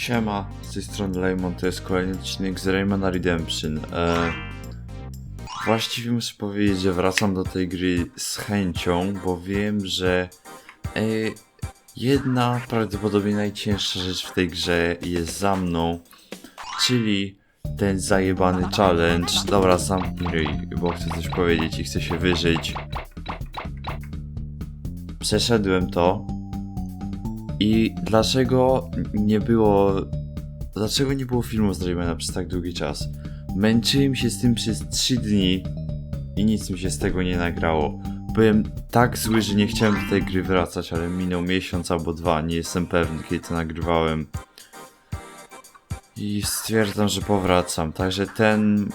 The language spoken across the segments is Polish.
Siema, z tej strony Lemon, to jest kolejny odcinek z Raymana Redemption. E, właściwie muszę powiedzieć, że wracam do tej gry z chęcią, bo wiem, że e, jedna, prawdopodobnie najcięższa rzecz w tej grze jest za mną, czyli ten zajebany challenge. Dobra, zamknij bo chcę coś powiedzieć i chcę się wyżyć. Przeszedłem to, i dlaczego nie było. Dlaczego nie było filmu z Raymana przez tak długi czas? Męczyłem się z tym przez 3 dni i nic mi się z tego nie nagrało. Byłem tak zły, że nie chciałem do tej gry wracać, ale minął miesiąc albo dwa, nie jestem pewny kiedy to nagrywałem. I stwierdzam, że powracam. Także ten.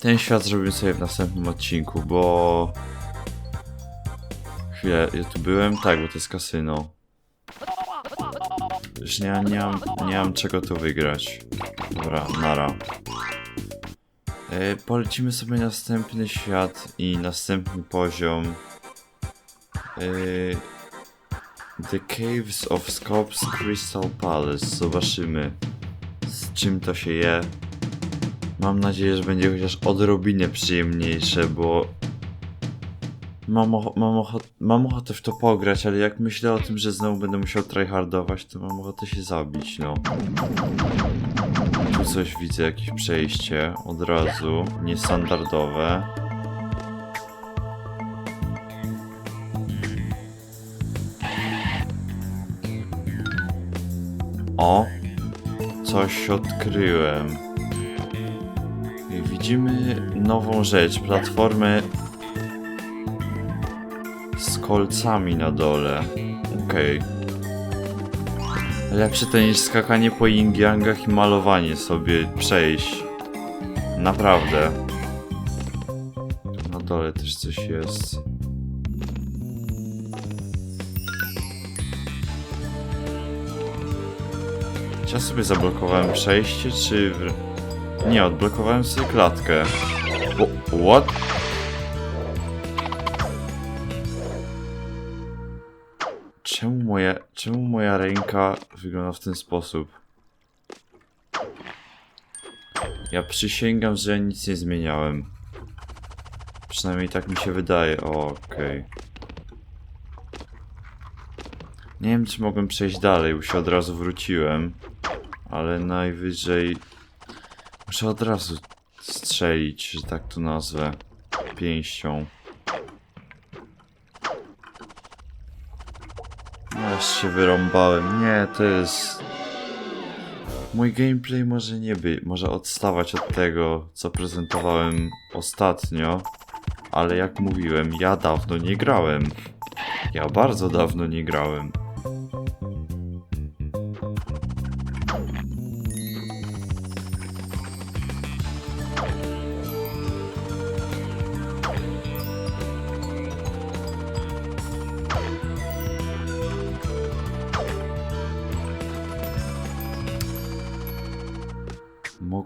Ten świat zrobimy sobie w następnym odcinku, bo. Chwilę, ja tu byłem? Tak, bo to jest kasyno. Już nie, nie, mam, nie mam czego tu wygrać. Dobra, nara. E, polecimy sobie następny świat i następny poziom. E, The Caves of Scopes Crystal Palace. Zobaczymy, z czym to się je. Mam nadzieję, że będzie chociaż odrobinę przyjemniejsze, bo Mam, ocho- mam, ocho- mam ochotę w to pograć, ale jak myślę o tym, że znowu będę musiał tryhardować, to mam ochotę się zabić, no. Tu coś widzę, jakieś przejście od razu, niestandardowe. O! Coś odkryłem. Widzimy nową rzecz, platformę kolcami na dole. Okej. Lepsze to niż skakanie po yin-yangach i malowanie sobie przejść. Naprawdę. Na dole też coś jest. Czy ja sobie zablokowałem przejście, czy... Nie, odblokowałem sobie klatkę. What? Czemu moja, ręka wygląda w ten sposób? Ja przysięgam, że nic nie zmieniałem. Przynajmniej tak mi się wydaje. Okej. Nie wiem, czy mogłem przejść dalej, bo się od razu wróciłem. Ale najwyżej... Muszę od razu strzelić, że tak to nazwę. Pięścią. Aż się wyrąbałem. Nie, to jest... Mój gameplay może nie być, może odstawać od tego, co prezentowałem ostatnio, ale jak mówiłem, ja dawno nie grałem. Ja bardzo dawno nie grałem.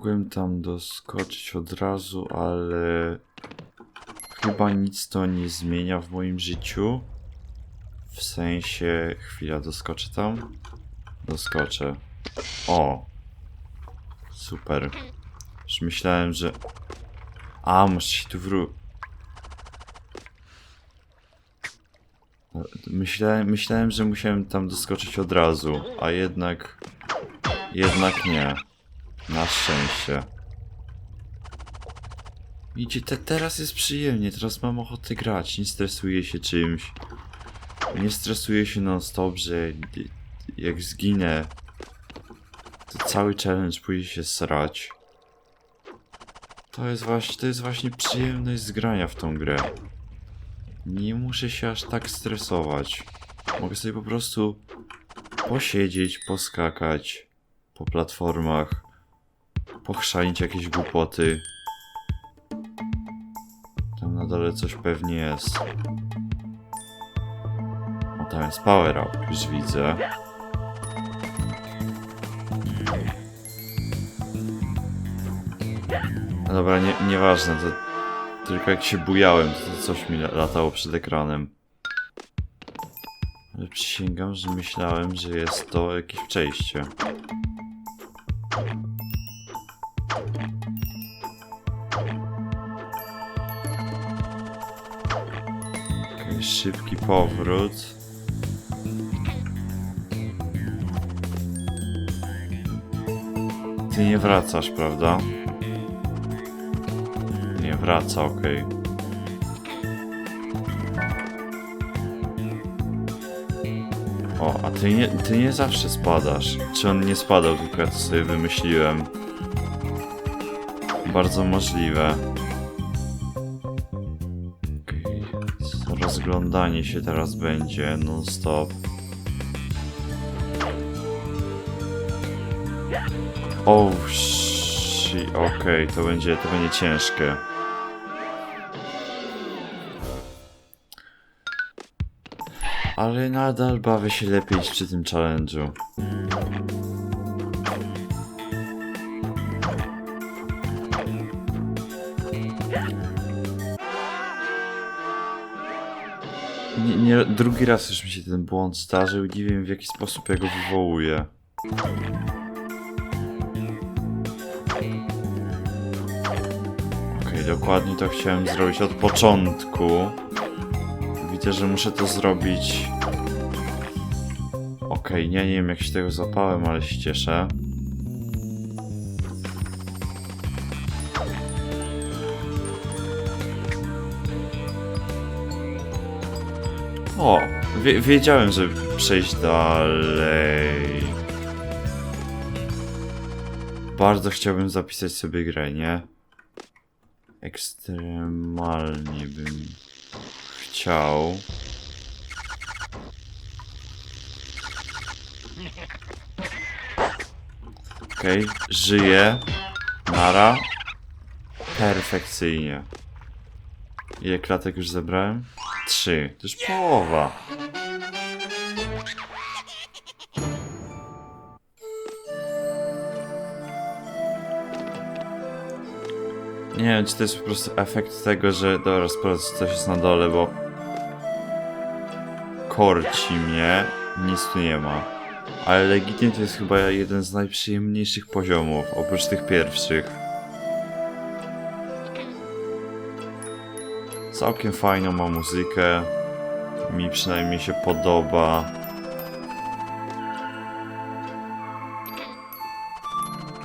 Mogłem tam doskoczyć od razu, ale chyba nic to nie zmienia w moim życiu. W sensie, chwila, doskoczę tam? Doskoczę. O! Super. Już myślałem, że... A, muszę się tu wró... Myślałem, myślałem, że musiałem tam doskoczyć od razu, a jednak... Jednak nie. Na szczęście. Idzie, te, teraz jest przyjemnie, teraz mam ochotę grać, nie stresuję się czymś. Nie stresuję się non stop, że jak zginę, to cały challenge pójdzie się srać. To jest właśnie, to jest właśnie przyjemność zgrania w tą grę. Nie muszę się aż tak stresować. Mogę sobie po prostu posiedzieć, poskakać po platformach pochrzanić jakieś głupoty. Tam na dole coś pewnie jest. O, tam jest power up, już widzę. No dobra, nie, nieważne, to tylko jak się bujałem, to, coś mi latało przed ekranem. Ale przysięgam, że myślałem, że jest to jakieś przejście. Szybki powrót. Ty nie wracasz, prawda? Nie wraca, okej. O, a ty nie, ty nie zawsze spadasz. Czy on nie spadał, tylko ja to sobie wymyśliłem. Bardzo możliwe. Rozglądanie się teraz będzie non stop. Oh, shi, okej, to będzie, to będzie ciężkie. Ale nadal bawię się lepiej przy tym challenge'u. Nie, drugi raz już mi się ten błąd zdarzył i nie wiem w jaki sposób ja go wywołuję. Okej, dokładnie to chciałem zrobić od początku. Widzę, że muszę to zrobić. Okej, nie, nie wiem jak się tego złapałem, ale się cieszę. O, wie, wiedziałem, że przejść dalej. Bardzo chciałbym zapisać sobie grę, nie? Ekstremalnie bym chciał. Okej, żyję. Nara. Perfekcyjnie. Ile klatek już zebrałem? Trzy. To już połowa. Nie wiem, czy to jest po prostu efekt tego, że... Dobra, sprawdzę, coś jest na dole, bo... Korci mnie. Nic tu nie ma. Ale legitnie to jest chyba jeden z najprzyjemniejszych poziomów, oprócz tych pierwszych. Całkiem fajną ma muzykę. Mi przynajmniej się podoba.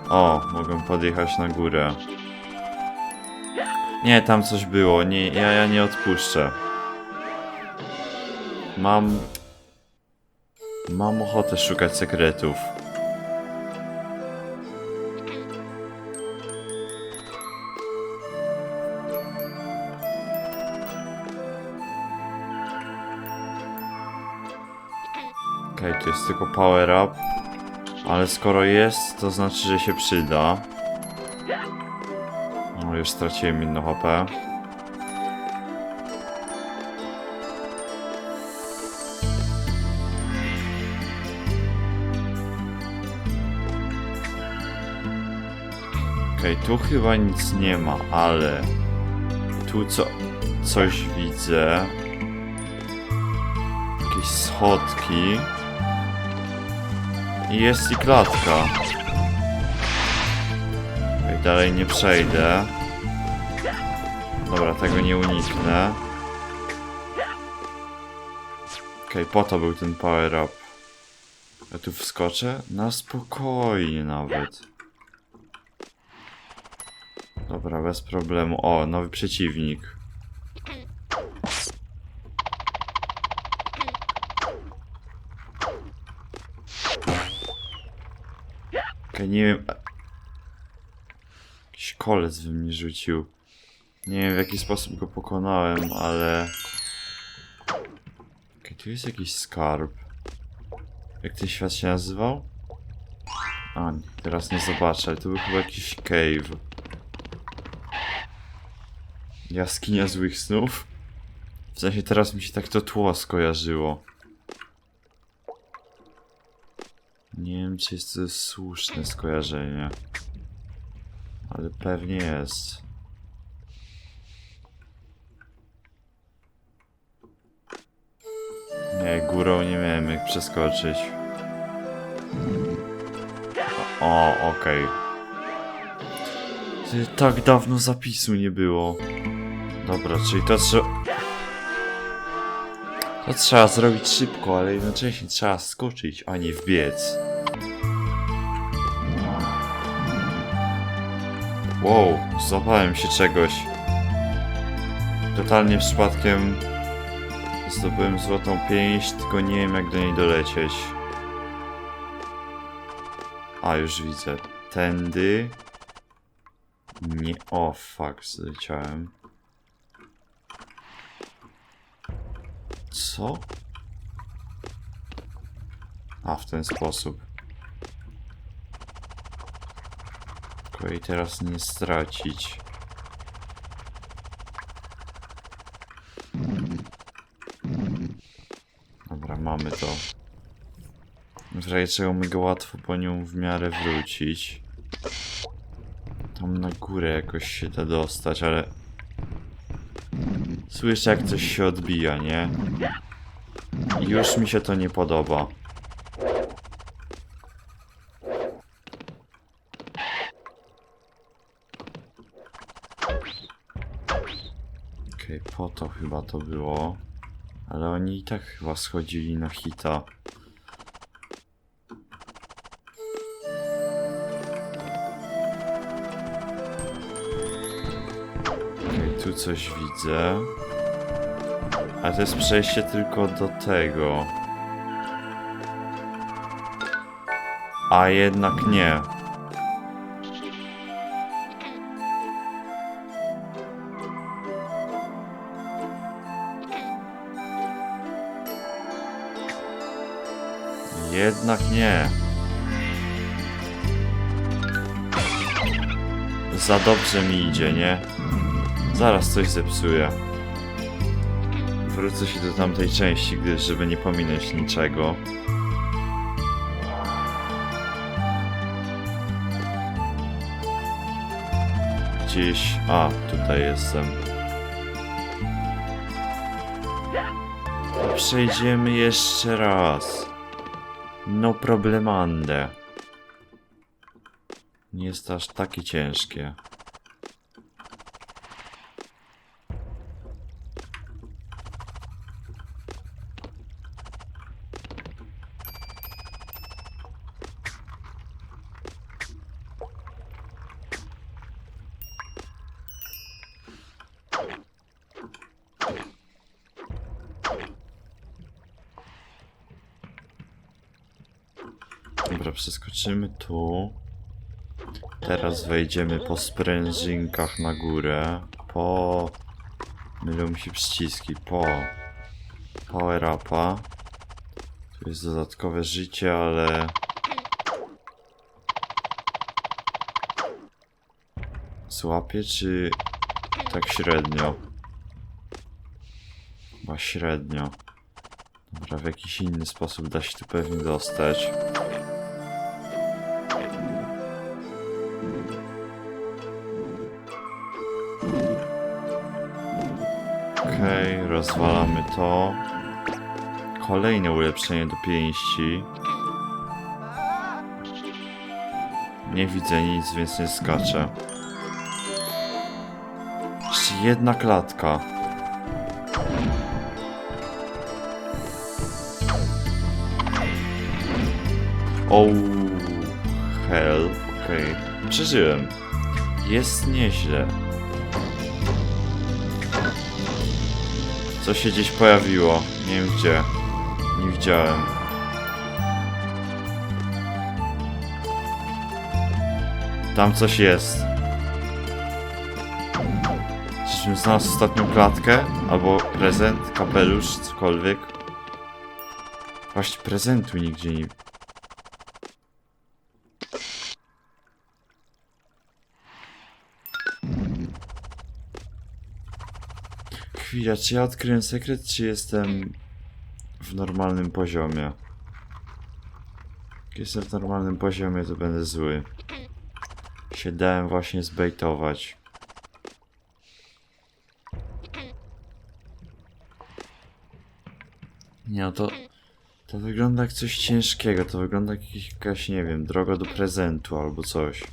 O, mogę podjechać na górę. Nie, tam coś było. Nie, ja, ja nie odpuszczę. Mam... Mam ochotę szukać sekretów. Jest tylko power up. Ale skoro jest, to znaczy, że się przyda. No już straciłem jedno HP. Okej, tu chyba nic nie ma, ale tu co, coś widzę. Jakieś schodki. I jest i klatka. Okej, dalej nie przejdę. Dobra, tego nie uniknę. Okej, po to był ten power up. Ja tu wskoczę? Na spokojnie nawet. Dobra, bez problemu. O, nowy przeciwnik. Nie wiem. Jakiś kolec we mnie rzucił. Nie wiem w jaki sposób go pokonałem, ale... Okej, tu jest jakiś skarb. Jak ten świat się nazywał? A, nie, teraz nie zobaczę, to był chyba jakiś cave. Jaskinia złych snów? W sensie teraz mi się tak to tło skojarzyło. Nie wiem, czy jest to słuszne skojarzenie. Ale pewnie jest. Nie górą nie miałem jak przeskoczyć. O, okej. Ty, Tak dawno zapisu nie było. Dobra, czyli to trzeba... To trzeba zrobić szybko, ale jednocześnie trzeba skoczyć, a nie wbiec. Wow, złapałem się czegoś. Totalnie przypadkiem zdobyłem złotą pięść, tylko nie wiem jak do niej dolecieć. A, już widzę. Tędy. Nie, o fuck, zleciałem. Co? A, w ten sposób. Tylko jej teraz nie stracić. Dobra, mamy to. W razie czego łatwo po nią w miarę wrócić. Tam na górę jakoś się da dostać, ale... Słyszę jak coś się odbija, nie? I Już mi się to nie podoba. Okej, po to chyba to było. Ale oni i tak chyba schodzili na hita. Okej, tu coś widzę. A to jest przejście tylko do tego. A jednak nie. Jednak nie. Za dobrze mi idzie, nie? Zaraz coś zepsuję. Wrócę się do tamtej części, gdyż żeby nie pominąć niczego. Gdzieś... A, tutaj jestem. Przejdziemy jeszcze raz. No problemande. Nie jest aż takie ciężkie. Dobra, przeskoczymy tu. Teraz wejdziemy po sprężynkach na górę. Po... Mylą mi się przyciski. Po... Power upa. Tu jest dodatkowe życie, ale... Złapie czy... Tak średnio? Chyba średnio. Dobra, w jakiś inny sposób da się tu pewnie dostać. Okej, rozwalamy to. Kolejne ulepszenie do pięści. Nie widzę nic, więc nie skaczę. Jeszcze jedna klatka. Oh, hell. Okej, przeżyłem. Jest nieźle. Co się gdzieś pojawiło? Nie wiem gdzie. Nie widziałem. Tam coś jest. Czyżbym znalazł ostatnią klatkę? Albo prezent, kapelusz, cokolwiek? Właśnie prezentu nigdzie nie... Chwila, czy ja odkryłem sekret, czy jestem w normalnym poziomie? Jak jestem w normalnym poziomie, to będę zły. Się dałem właśnie zbejtować. Nie no to... To wygląda jak coś ciężkiego, to wygląda jak jakaś, nie wiem, droga do prezentu albo coś.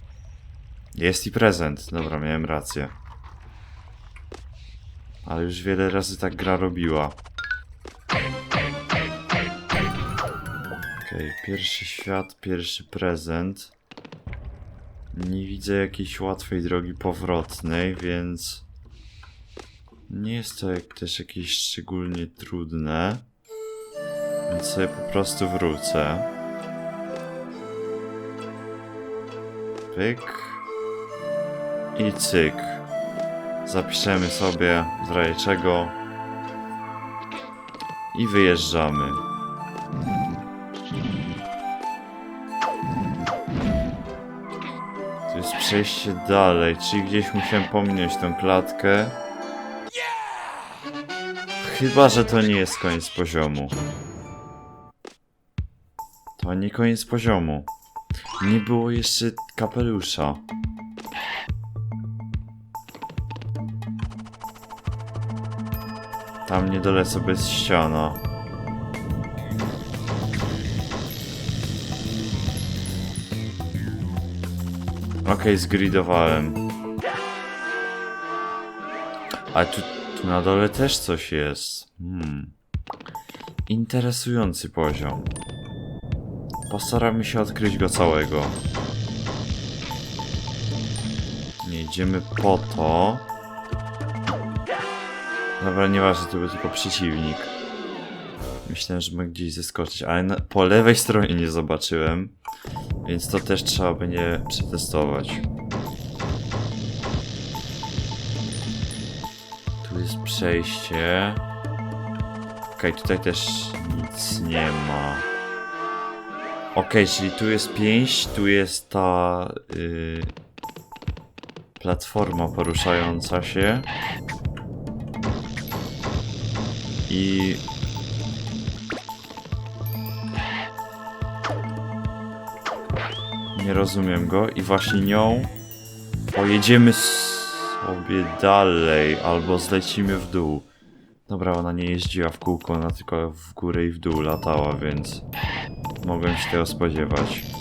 Jest i prezent, dobra, miałem rację. Ale już wiele razy tak gra robiła. Okej, pierwszy świat, pierwszy prezent. Nie widzę jakiejś łatwej drogi powrotnej, więc... Nie jest to jak też jakieś szczególnie trudne. Więc sobie po prostu wrócę. Pyk. I cyk. Zapiszemy sobie w razie czego. I wyjeżdżamy. Tu jest przejście dalej, czyli gdzieś musiałem pominąć tą klatkę. Chyba, że to nie jest koniec poziomu. To nie koniec poziomu. Nie było jeszcze kapelusza. Tam nie dolecę bez ściana. Okej, zgridowałem. A tu, tu na dole też coś jest. Hmm. Interesujący poziom. Postaramy się odkryć go całego. Nie idziemy po to. Dobra, nieważne, to był tylko przeciwnik. Myślałem, że mogę gdzieś zeskoczyć, ale na, po lewej stronie nie zobaczyłem. Więc to też trzeba będzie przetestować. Tu jest przejście. Okej, tutaj też nic nie ma. Okej, czyli tu jest pięść, tu jest ta y, platforma poruszająca się. I nie rozumiem go i właśnie nią pojedziemy sobie dalej albo zlecimy w dół. Dobra, ona nie jeździła w kółko, ona tylko w górę i w dół latała, więc mogłem się tego spodziewać.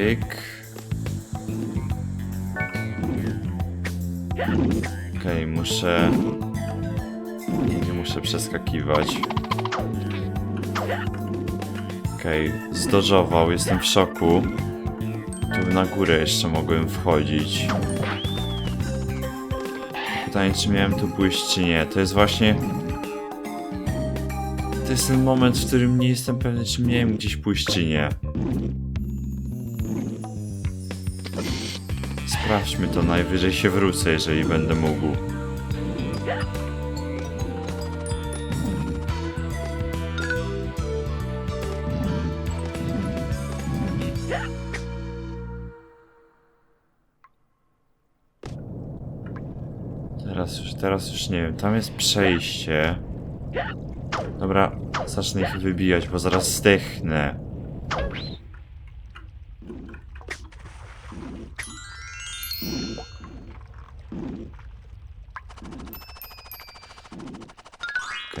Pyk. Okej, muszę... Nie muszę przeskakiwać. Okej, zdodżował, jestem w szoku. Tu na górę jeszcze mogłem wchodzić. Pytanie, czy miałem tu pójść, czy nie. To jest właśnie... To jest ten moment, w którym nie jestem pewny, czy miałem gdzieś pójść, czy nie. Sprawdźmy to, najwyżej się wrócę, jeżeli będę mógł. Teraz już, teraz już nie wiem, tam jest przejście. Dobra, zacznę ich wybijać, bo zaraz zdechnę.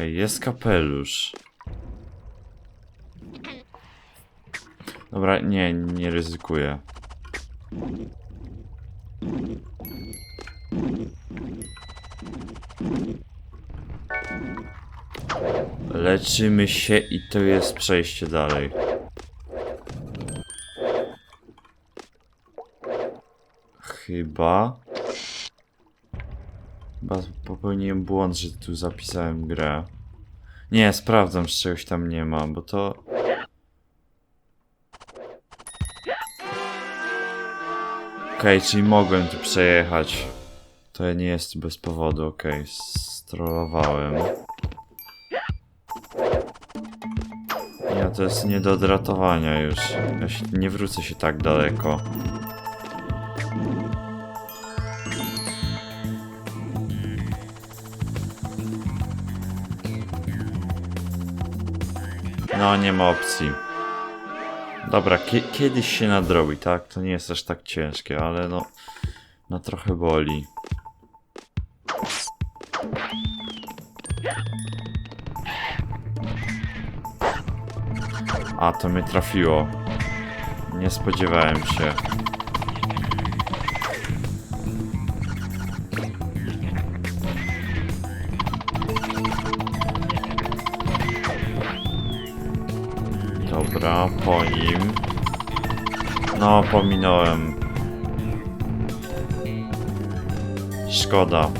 Jest kapelusz. Dobra, nie, nie ryzykuję. Leczymy się i to jest przejście dalej. Chyba. Chyba popełniłem błąd, że tu zapisałem grę. Nie, sprawdzam, czy czegoś tam nie ma, bo to... Okej, czyli mogłem tu przejechać. To nie jest bez powodu, okej, strollowałem. Ja to jest nie do odratowania już. Ja się, nie wrócę się tak daleko. No, nie ma opcji. Dobra, kie kiedyś się nadrobi, tak? To nie jest aż tak ciężkie, ale no... No trochę boli. A, to mnie trafiło. Nie spodziewałem się. Dobra, po nim. No, pominąłem. Szkoda.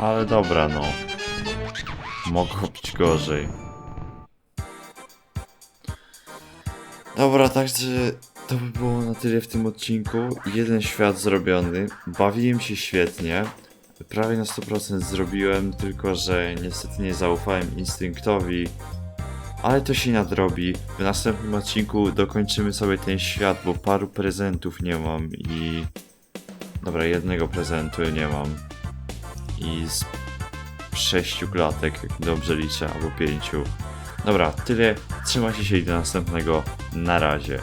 Ale dobra, no. Mogło być gorzej. Dobra, także to by było na tyle w tym odcinku. Jeden świat zrobiony. Bawiłem się świetnie. Prawie na 100% zrobiłem, tylko że niestety nie zaufałem instynktowi. Ale to się nadrobi. W następnym odcinku dokończymy sobie ten świat, bo paru prezentów nie mam i... Dobra, jednego prezentu nie mam. I z sześciu klatek, jak dobrze liczę, albo pięciu. Dobra, tyle. Trzymajcie się i do następnego. Na razie.